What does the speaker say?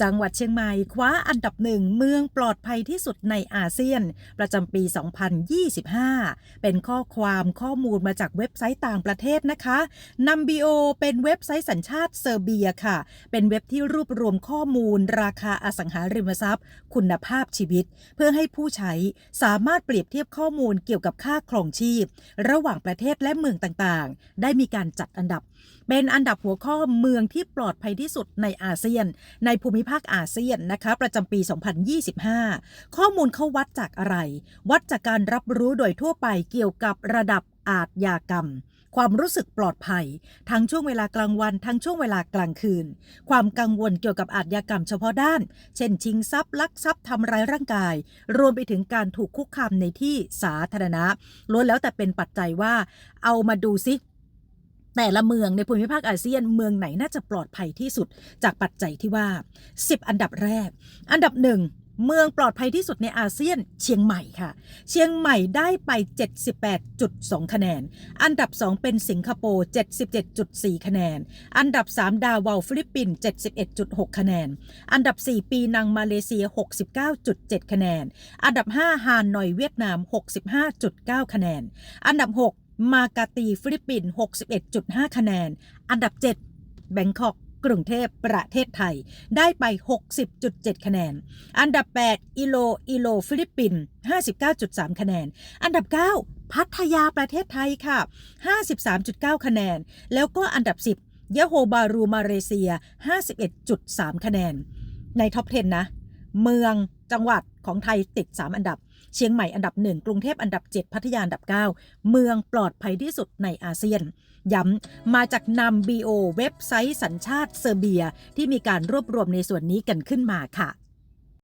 จังหวัดเชียงใหม่คว้าอันดับหนึ่งเมืองปลอดภัยที่สุดในอาเซียน ประจำปี 2025 เป็นข้อความข้อมูลมาจากเว็บไซต์ต่างประเทศนะคะนัมบีโอเป็นเว็บไซต์สัญชาติเซอร์เบียค่ะ เป็นเว็บที่รวบรวมข้อมูล ราคาอสังหาริมทรัพย์ คุณภาพชีวิต เพื่อให้ผู้ใช้สามารถเปรียบเทียบข้อมูลเกี่ยวกับค่าครองชีพ ระหว่างประเทศและเมืองต่างๆ ได้มีการจัดอันดับ เป็นอันดับหัวข้อเมืองที่ปลอดภัยที่สุดในอาเซียน ในภูมิภาคภาคอาเซียนนะคะประจำปี 2025 ข้อมูลเขาวัดจากอะไร วัดจากการรับรู้โดยทั่วไปเกี่ยวกับระดับอาทยากรรม ความรู้สึกปลอดภัย ทั้งช่วงเวลากลางวัน ทั้งช่วงเวลากลางคืน ความกังวลเกี่ยวกับอาทยากรรมเฉพาะด้าน เช่นชิงทรัพย์ลักทรัพย์ทำร้ายร่างกาย รวมไปถึงการถูกคุกคามในที่สาธารณะล้วนแล้วแต่เป็นปัจจัยว่า เอามาดูซิ แต่ละเมืองในภูมิภาคอาเซียนเมืองไหนน่าจะปลอดภัยที่สุดจากปัจจัยที่ว่า 10 อันดับแรก อันดับหนึ่งเมืองปลอดภัยที่สุดในอาเซียนเชียงใหม่ค่ะ เชียงใหม่ได้ไป 78.2 คะแนน อันดับ 2 เป็นสิงคโปร์ 77.4 คะแนน อันดับ 3 ดาวาวฟิลิปปินส์71.6 คะแนน อันดับ 4 ปีนังมาเลเซีย 69.7 คะแนน อันดับ 5 ฮานอยเวียดนาม 65.9 คะแนน อันดับ 6 มากาตีฟิลิปปินส์61.5 คะแนน อันดับ 7 แบงคอกกรุงเทพประเทศไทยได้ไป 60.7 คะแนน อันดับ 8 อิโล อิโล ฟิลิปปินส์59.3 คะแนน อันดับ 9 พัทยาประเทศไทยค่ะ 53.9 คะแนน แล้วก็อันดับ 10 ยะโฮบารู มาเลเซีย 51.3 คะแนน ในท็อป 10 นะ เมืองจังหวัด ของไทยติด 3 อันดับ เชียงใหม่อันดับ 1 กรุงเทพอันดับ 7 พัทยาอันดับ 9 เมืองปลอดภัยที่สุดในอาเซียน ย้ำมาจากนำ BO เว็บไซต์สัญชาติเซอร์เบีย ที่มีการรวบรวมในส่วนนี้กันขึ้นมาค่ะ